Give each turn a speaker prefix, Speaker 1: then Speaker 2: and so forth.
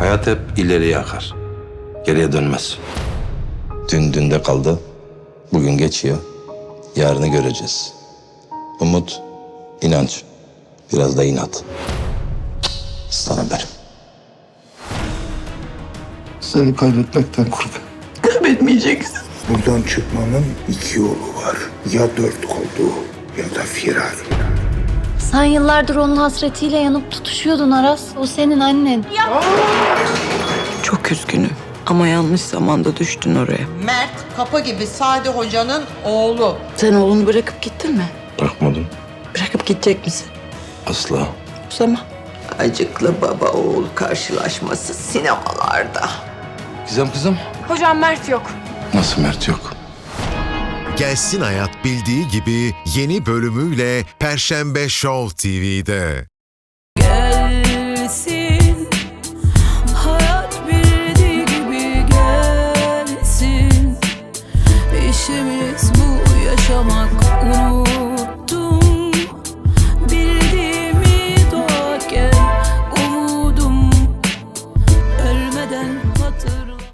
Speaker 1: Hayat hep ileriye akar. Geriye dönmez. Dün dünde kaldı. Bugün geçiyor. Yarını göreceğiz. Umut, inanç. Biraz da inat. Sana benim.
Speaker 2: Seni kaybetmekten korkuyorum.
Speaker 3: Kaybetmeyeceksin.
Speaker 4: Buradan çıkmanın iki yolu var. Ya dört kollu ya da firar.
Speaker 5: Sen yıllardır onun hasretiyle yanıp tutuşuyordun Aras. O senin annen.
Speaker 3: Çok üzgünüm ama yanlış zamanda düştün oraya.
Speaker 6: Mert Kapa gibi Sade Hoca'nın oğlu.
Speaker 3: Sen oğlunu bırakıp gittin mi?
Speaker 1: Bırakmadım.
Speaker 3: Bırakıp gidecek misin?
Speaker 1: Asla.
Speaker 3: O zaman. Acıklı baba oğul karşılaşması sinemalarda.
Speaker 1: Gizem kızım.
Speaker 7: Hocam Mert yok.
Speaker 1: Nasıl Mert yok?
Speaker 8: Gelsin Hayat bildiği gibi yeni bölümüyle Perşembe Show TV'de. Gelsin hayat bildiği gibi gelsin. İşimiz bu yaşamak unut.